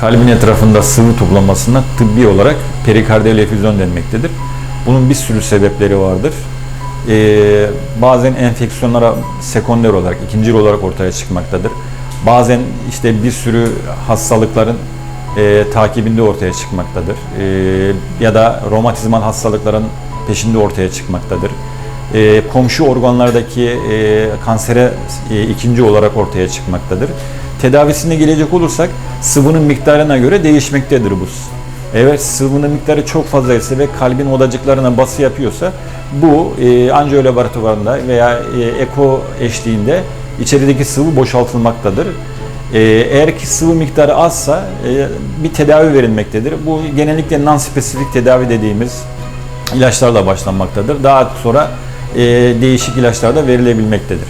kalbin etrafında sıvı toplamasına tıbbi olarak perikardiyal efüzyon denmektedir. Bunun bir sürü sebepleri vardır. Ee, bazen enfeksiyonlara sekonder olarak, ikincil olarak ortaya çıkmaktadır. Bazen işte bir sürü hastalıkların e, takibinde ortaya çıkmaktadır. E, ya da romatizmal hastalıkların peşinde ortaya çıkmaktadır. E, komşu organlardaki e, kansere e, ikinci olarak ortaya çıkmaktadır. Tedavisine gelecek olursak sıvının miktarına göre değişmektedir bu. Eğer sıvının miktarı çok fazlaysa ve kalbin odacıklarına bası yapıyorsa bu e, anjiyo laboratuvarında veya e, eko eşliğinde içerideki sıvı boşaltılmaktadır. Ee, eğer ki sıvı miktarı azsa e, bir tedavi verilmektedir. Bu genellikle non-spesifik tedavi dediğimiz ilaçlarla başlanmaktadır. Daha sonra e, değişik ilaçlar da verilebilmektedir.